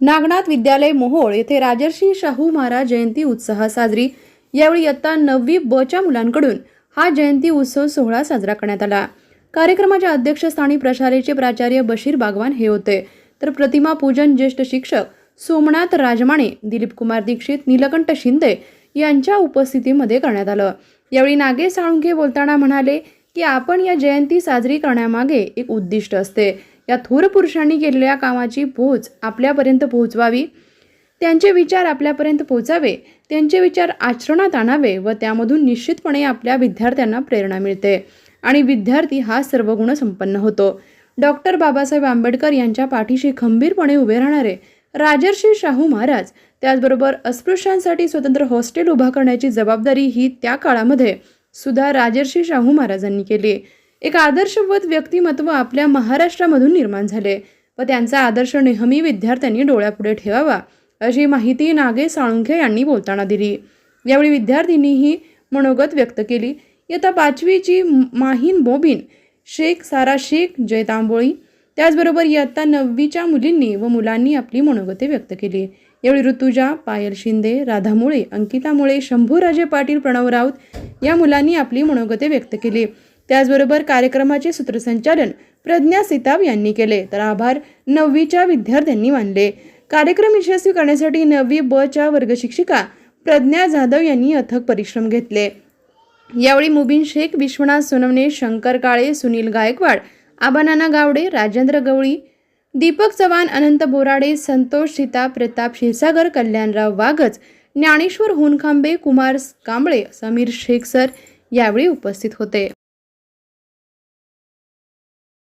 नागनाथ विद्यालय मोहोळ येथे राजर्षी शाहू महाराज जयंती उत्साह साजरी. यावेळी इयत्ता नववी बच्या मुलांकडून हा जयंती उत्सव सोहळा साजरा करण्यात आला. कार्यक्रमाच्या अध्यक्षस्थानी प्रशालेचे प्राचार्य बशीर बागवान हे होते. तर प्रतिमा पूजन ज्येष्ठ शिक्षक सोमनाथ राजमाणे दिलीप कुमार दीक्षित नीलकंठ शिंदे यांच्या उपस्थितीमध्ये करण्यात आलं. यावेळी नागेश साळुंखे बोलताना म्हणाले की आपण या जयंती साजरी करण्यामागे एक उद्दिष्ट असते. या थोर पुरुषांनी केलेल्या कामाची पोहोच आपल्यापर्यंत पोहोचवावी त्यांचे विचार आपल्यापर्यंत पोहोचावे त्यांचे विचार आचरणात आणावे व त्यामधून निश्चितपणे आपल्या विद्यार्थ्यांना प्रेरणा मिळते. आणि विद्यार्थी हा सर्व गुण संपन्न होतो. डॉक्टर बाबासाहेब आंबेडकर यांच्या पाठीशी खंबीरपणे उभे राहणारे राजर्षी शाहू महाराज त्याचबरोबर अस्पृश्यांसाठी स्वतंत्र हॉस्टेल उभा करण्याची जबाबदारी ही त्या काळामध्ये सुद्धा राजर्षी शाहू महाराजांनी केली. एक आदर्शवत व्यक्तिमत्व आपल्या महाराष्ट्रामधून निर्माण झाले व त्यांचा आदर्श नेहमी विद्यार्थ्यांनी डोळ्यापुढे ठेवावा अशी माहिती नागे साळुंखे यांनी बोलताना दिली. यावेळी विद्यार्थिनीही मनोगत व्यक्त केली. इयत्ता पाचवीची माहीन बोबीन शेख सारा शेख जय तांबोळी त्याचबरोबर इयत्ता नववीच्या मुलींनी व मुलांनी आपली मनोगते व्यक्त केली. यावेळी ऋतुजा पायल शिंदे राधा मुळे अंकिता मुळे शंभूराजे पाटील प्रणव राऊत या मुलांनी आपली मनोगते व्यक्त केली. त्याचबरोबर कार्यक्रमाचे सूत्रसंचालन प्रज्ञा सिताब यांनी केले. तर आभार नववीच्या विद्यार्थ्यांनी मानले. कार्यक्रम यशस्वी करण्यासाठी नववी ब च्या वर्गशिक्षिका प्रज्ञा जाधव यांनी अथक परिश्रम घेतले. यावेळी मुबीन शेख विश्वनाथ सोनवणे शंकर काळे सुनील गायकवाड आबानाना गावडे राजेंद्र गवळी दीपक चव्हाण अनंत बोराडे संतोष सीता प्रताप क्षीरसागर कल्याणराव वाघच ज्ञानेश्वर होनखांबे कुमार कांबळे समीर शेख सर यावेळी उपस्थित होते.